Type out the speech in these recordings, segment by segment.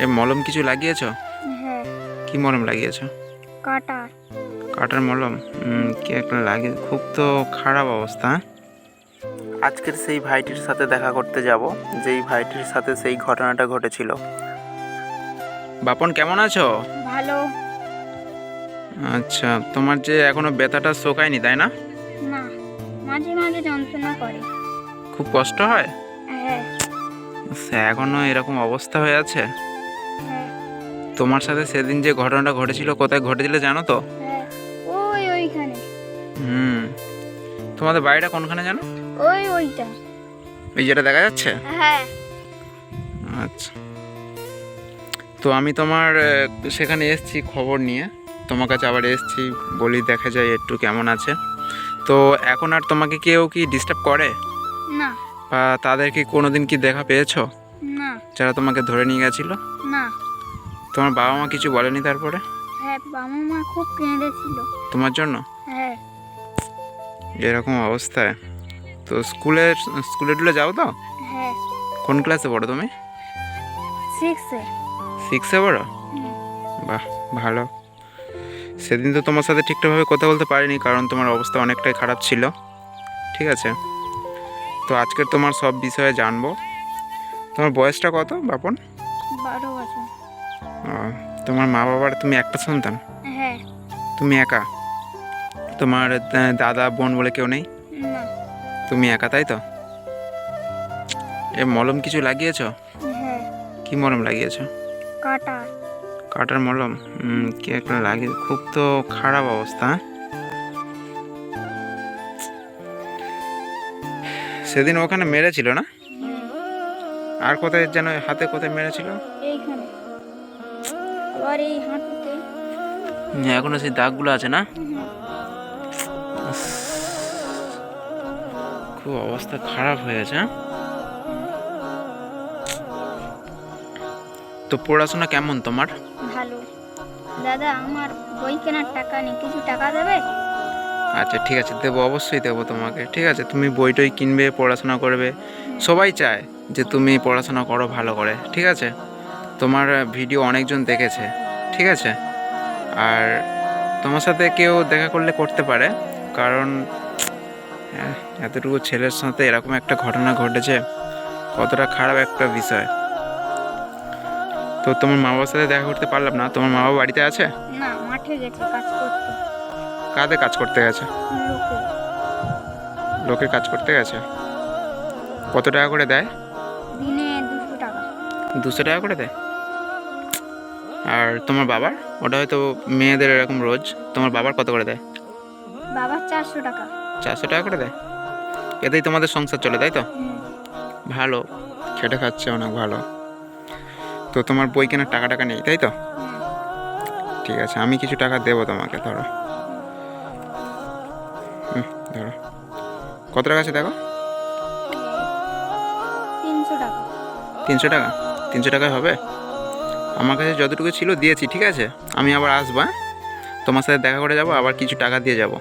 এ মলম কিছু লাগিয়েছো? হ্যাঁ। কি মলম লাগিয়েছো? কাটার। কাটার মলম? কি একটা লাগে খুব তো খারাপ অবস্থা? আজকের সেই ভাইটির সাথে দেখা করতে যাব যেই ভাইটির সাথে সেই ঘটনাটা ঘটেছিল। বাপন কেমন আছো? ভালো। আচ্ছা তোমার যে এখনও ব্যথাটা শোকায়নি তাই না? না মাঝে মাঝে যন্ত্রণা করে। খুব কষ্ট হয়? হ্যাঁ। সে এখনও এরকম অবস্থা হয়ে আছে? তোমার সাথে সেদিন যে ঘটনাটা ঘটেছিল কোথায় ঘটেছিল জানো তো? হ্যাঁ ওই ওইখানে। হুম তোমাদের বাড়িটা কোনখানে জানো? ওই ওইটা। এই যেটা দেখা যাচ্ছে? হ্যাঁ। আচ্ছা। তো আমি তোমার সেখানে এসেছি খবর নিয়ে। তোমার কাছে আবার এসেছি বলি দেখা যায় একটু কেমন আছে। তো এখন আর তোমাকে কেউ কি ডিস্টার্ব করে? না। বা তাদেরকে কোনোদিন কি দেখা পেয়েছ? না। যারা তোমাকে ধরে নিয়ে গেছিল? না। তোমার বাবা মা কিছু বলেনি তারপরে? হ্যাঁ বাবা মা খুব কেঁদেছিল। তোমার জন্য? হ্যাঁ। এরকম অবস্থায়। তো স্কুলে স্কুলে টুলে যাও তো? হ্যাঁ। কোন ক্লাসে পড়ো তুমি? সিক্সে সিক্সে পড়ো? বাহ ভালো। সেদিন তো তোমার সাথে ঠিকঠাকভাবে কথা বলতে পারিনি কারণ তোমার অবস্থা অনেকটাই খারাপ ছিল। ঠিক আছে? তো আজকের তোমার সব বিষয়ে জানব। তোমার বয়সটা কত বাপন? বারো বছর। তোমার মা বাবার তুমি একটা সন্তান? হ্যাঁ। তুমি একা? তোমার দাদা বোন বলে কেউ নেই? তুমি একা তাই তো? এ মলম কিছু লাগিয়েছো? হ্যাঁ। কি মলম লাগিয়েছো? কাটার কাটার মলম? কি একটা লাগে খুব তো খারাপ অবস্থা? সেদিন ওখানে মেরেছিল না? আর কোথায় যেন হাতে কোথায় মেরেছিল? এইখানে। আবার এই হাঁটুতে এখনও সেই দাগগুলো আছে না? খুব অবস্থা খারাপ হয়ে গেছে হ্যাঁ? তো পড়াশোনা কেমন তোমার? ভালো। দাদা আমার বই কেনার টাকা নেই কিছু টাকা দেবে? আচ্ছা ঠিক আছে দেবো অবশ্যই দেবো তোমাকে ঠিক আছে? তুমি বই টই কিনবে পড়াশোনা করবে। সবাই চায় যে তুমি পড়াশোনা করো ভালো করে ঠিক আছে? তোমার ভিডিও অনেকজন দেখেছে। ঠিক আছে। আর তোমার সাথে কেউ দেখা করলে করতে পারে। কারণ এতটুকু ছেলের সাথে এরকম একটা ঘটনা ঘটেছে কতটা খারাপ একটা বিষয়। তো তোমার মা বাবার সাথে দেখা করতে পারলাম না। তোমার মা বাবা বাড়িতে আছে? না মাঠে গেছে কাজ করতে। কাদের কাজ করতে গেছে? লোকে। লোকে কাজ করতে গেছে? কত টাকা করে দেয়? দিনে দুশো টাকা। দুশো টাকা করে দেয়? আর তোমার বাবার? ওটা হয়তো মেয়েদের এরকম রোজ। তোমার বাবার কত করে দেয়? বাবার চারশো টাকা। চারশো টাকা করে দেয়? এতেই তোমাদের সংসার চলে তাই তো? ভালো। খেটে খাচ্ছে অনেক ভালো। তো তোমার বই কেনার টাকা টাকা নেই তাই তো? ঠিক আছে আমি কিছু টাকা দেবো তোমাকে ধরো। হুম ধরো। কত টাকা আছে দেখো? তিনশো টাকা। তিনশো টাকা? তিনশো টাকায় হবে? আমার কাছে যতটুকু ছিল দিয়েছি ঠিক আছে? আমি আবার আসব হ্যাঁ? তোমার সাথে দেখা করে যাব আবার কিছু টাকা দিয়ে যাব।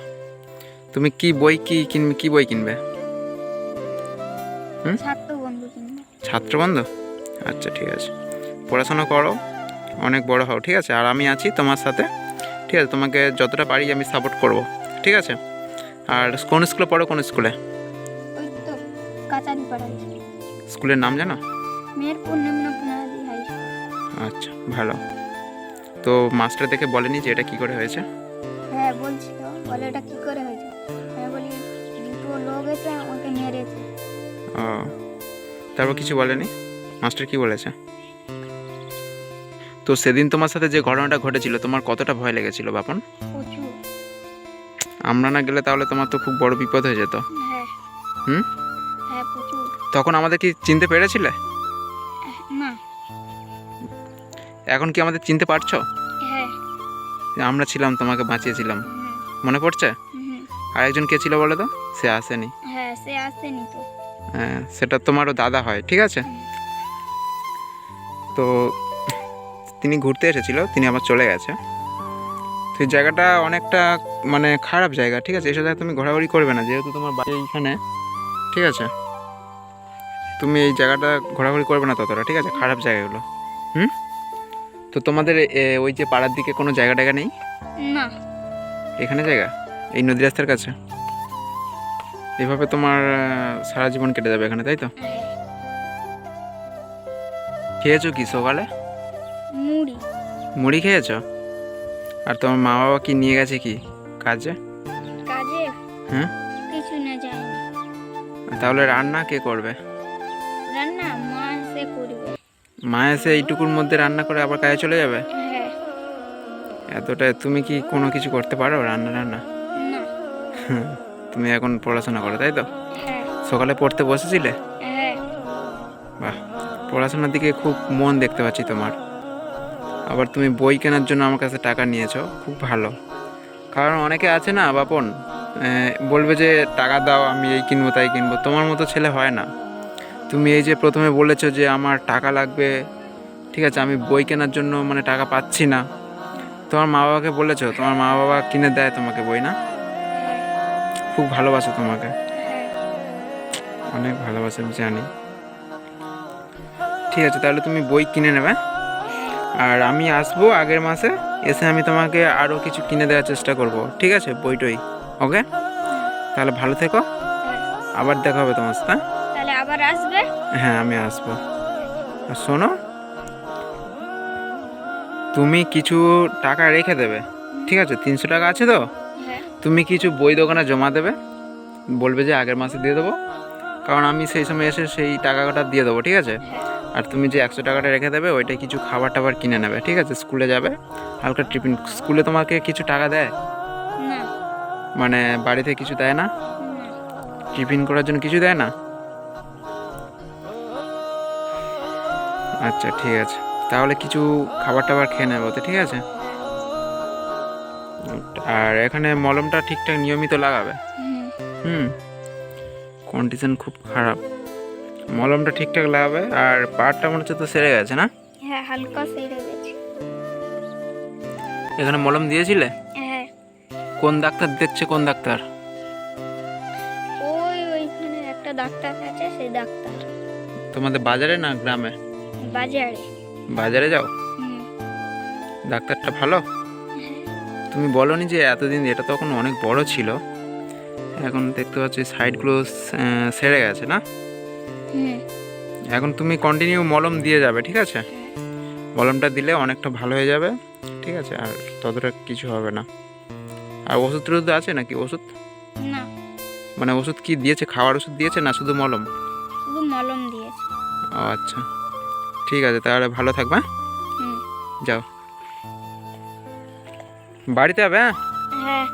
তুমি কি বই কি কিনবে কি বই কিনবে? ছাত্র বন্ধু আচ্ছা ঠিক আছে। পড়াশোনা করো অনেক বড় হও ঠিক আছে? আর আমি আছি তোমার সাথে ঠিক আছে? তোমাকে যতটা পারি আমি সাপোর্ট করব ঠিক আছে? আর কোন স্কুলে পড়ো কোন স্কুলে? স্কুলের নাম জানো? স্কুল আচ্ছা ভালো। তো মাস্টার দেখে বলেনি যে এটা কি করে হয়েছে? হ্যাঁ বলছিল বলে এটা কি করে হয়েছে? আমি বলি দুটো লোক এসে আমাকে মেরেছে। ও তারপর কিছু বলেনি? মাস্টার কি বলেছে? তো সেদিন তোমার সাথে যে ঘটনাটা ঘটেছিল তোমার কতটা ভয় লেগেছিল বাপন? আমরা না গেলে তাহলে তোমার তো খুব বড় বিপদ হয়ে যেত। হ্যাঁ। হুম? হ্যাঁ তখন আমাদের কি চিনতে পেরেছিলে? না। এখন কি আমাদের চিনতে পারছ? হ্যাঁ। আমরা ছিলাম তোমাকে বাঁচিয়েছিলাম। মনে পড়ছে? হুম, আর একজন কে ছিল বলো তো? সে আসেনি। হ্যাঁ সে আসেনি তো। হ্যাঁ সেটা তোমারও দাদা হয় ঠিক আছে? তো তিনি ঘুরতে এসেছিল তিনি আবার চলে গেছে। তো জায়গাটা অনেকটা মানে খারাপ জায়গা ঠিক আছে? এসব জায়গায় তুমি ঘোরাঘুরি করবে না যেহেতু তোমার বাড়ি এইখানে ঠিক আছে? তুমি এই জায়গাটা ঘোরাঘুরি করবে না ততটা ঠিক আছে? খারাপ জায়গাগুলো। হুম? তো তোমাদের ওই যে পাড়ার দিকে কোনো জায়গা টায়গা নেই? না। এখানে জায়গা? এই নদী রাস্তার কাছে? এভাবে তোমার সারা জীবন কেটে যাবে এখানে তাই তো? খেয়েছো কি সকালে? মুড়ি। মুড়ি খেয়েছো? আর তোমার মা বাবা কি নিয়ে গেছে কি কাজে? কাজে? হ্যাঁ? কিছু না যায়নি। তাহলে রান্না কে করবে? রান্না মা এসে করবে। মা এসে এইটুকুর মধ্যে রান্না করে আবার কাজে চলে যাবে? হ্যাঁ। এতটা তুমি কি কোনো কিছু করতে পারো রান্না রান্না তুমি এখন পড়াশোনা করো তাই তো? হ্যাঁ। সকালে পড়তে বসেছিলে? হ্যাঁ। বাহ পড়াশোনার দিকে খুব মন দেখতে পাচ্ছি তোমার। আবার তুমি বই কেনার জন্য আমার কাছে টাকা নিয়েছো খুব ভালো। কারণ অনেকে আছে না বাপন বলবে যে টাকা দাও আমি এই কিনবো তাই কিনবো। তোমার মতো ছেলে হয় না। তুমি এই যে প্রথমে বলেছ যে আমার টাকা লাগবে, ঠিক আছে, আমি বই কেনার জন্য মানে টাকা পাচ্ছি না। তোমার মা বাবাকে বলেছ? তোমার মা বাবা কিনে দেয় তোমাকে বই, না? খুব ভালোবাসো তোমাকে। অনেক ভালোবাসে, আমি জানি। ঠিক আছে, তাহলে তুমি বই কিনে নেবে। আর আমি আসব আগের মাসে, এসে আমি তোমাকে আরও কিছু কিনে দেওয়ার চেষ্টা করব। ঠিক আছে, বই টই, ওকে? তাহলে ভালো থেকো। আবার দেখা হবে তোমার সাথে হ্যাঁ? তাহলে আবার আসবে। হ্যাঁ আমি আসব। আর শোনো তুমি কিছু টাকা রেখে দেবে ঠিক আছে? তিনশো টাকা আছে তো? হ্যাঁ। তুমি কিছু বই দোকানে জমা দেবে বলবে যে আগের মাসে দিয়ে দেবো। কারণ আমি সেই সময় এসে সেই টাকাটা দিয়ে দেবো ঠিক আছে? হ্যাঁ। আর তুমি যে একশো টাকাটা রেখে দেবে ওইটা কিছু খাবার টাবার কিনে নেবে ঠিক আছে? স্কুলে যাবে হালকা টিফিন। স্কুলে তোমাকে কিছু টাকা দেয়? মানে বাড়িতে কিছু দেয় না? না। টিফিন করার জন্য কিছু দেয় না? আচ্ছা ঠিক আছে। তাহলে কিছু খাবার টাবার খেয়ে নেব তো ঠিক আছে? আর এখানে মলমটা ঠিকঠাক নিয়মিত লাগাবে? হুম। কন্ডিশন খুব খারাপ। মলমটা ঠিকঠাক লাগাবে আর পাড়টা মনে হচ্ছে তো সেরে গেছে না? হ্যাঁ হালকা সেরে গেছে। এখানে মলম দিয়েছিলে? হ্যাঁ। কোন ডাক্তার দেখছে কোন ডাক্তার? ওই ওইখানে একটা ডাক্তার আছে সেই ডাক্তার। তোমাদের বাজারে না গ্রামে? বাজারে। বাজারে যাও? ডাক্তারটা ভালো? তুমি বলনি যে এতদিন এটা তখন অনেক বড় ছিল। এখন দেখতে পাচ্ছি সাইডগুলো সেরে গেছে না? এখন তুমি কন্টিনিউ মলম দিয়ে যাবে ঠিক আছে? মলমটা দিলে অনেকটা ভালো হয়ে যাবে ঠিক আছে? আর ততটা কিছু হবে না। আর ওষুধ টষুধ আছে নাকি ওষুধ? না। মানে ওষুধ কি দিয়েছে? খাওয়ার ওষুধ দিয়েছে না শুধু মলম? শুধু মলম দিয়েছে। ও আচ্ছা। ঠিক আছে তাহলে ভালো থাকবে হ্যাঁ? হুম। যাও। বাড়িতে হবে হ্যাঁ? হ্যাঁ।